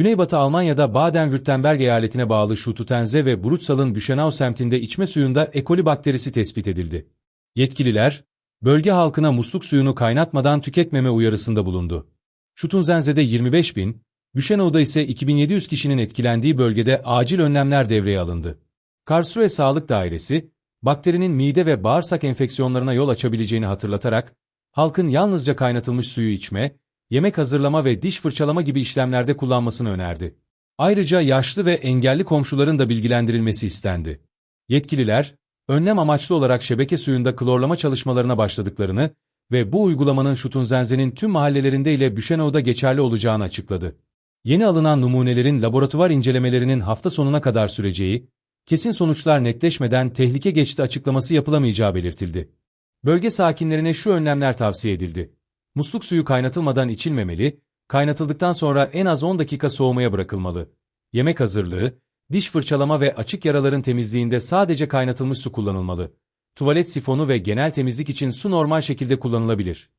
Güneybatı Almanya'da Baden-Württemberg eyaletine bağlı Schututense ve Bruchsal'ın Büchenau semtinde içme suyunda E. coli bakterisi tespit edildi. Yetkililer, bölge halkına musluk suyunu kaynatmadan tüketmeme uyarısında bulundu. Schutunzense'de 25 bin, Büchenau'da ise 2700 kişinin etkilendiği bölgede acil önlemler devreye alındı. Karlsruhe Sağlık Dairesi, bakterinin mide ve bağırsak enfeksiyonlarına yol açabileceğini hatırlatarak, halkın yalnızca kaynatılmış suyu içme, yemek hazırlama ve diş fırçalama gibi işlemlerde kullanmasını önerdi. Ayrıca yaşlı ve engelli komşuların da bilgilendirilmesi istendi. Yetkililer, önlem amaçlı olarak şebeke suyunda klorlama çalışmalarına başladıklarını ve bu uygulamanın Şutunzenze'nin tüm mahallelerinde ile Büşenau'da geçerli olacağını açıkladı. Yeni alınan numunelerin laboratuvar incelemelerinin hafta sonuna kadar süreceği, kesin sonuçlar netleşmeden tehlike geçti açıklaması yapılamayacağı belirtildi. Bölge sakinlerine şu önlemler tavsiye edildi. Musluk suyu kaynatılmadan içilmemeli, kaynatıldıktan sonra en az 10 dakika soğumaya bırakılmalı. Yemek hazırlığı, diş fırçalama ve açık yaraların temizliğinde sadece kaynatılmış su kullanılmalı. Tuvalet sifonu ve genel temizlik için su normal şekilde kullanılabilir.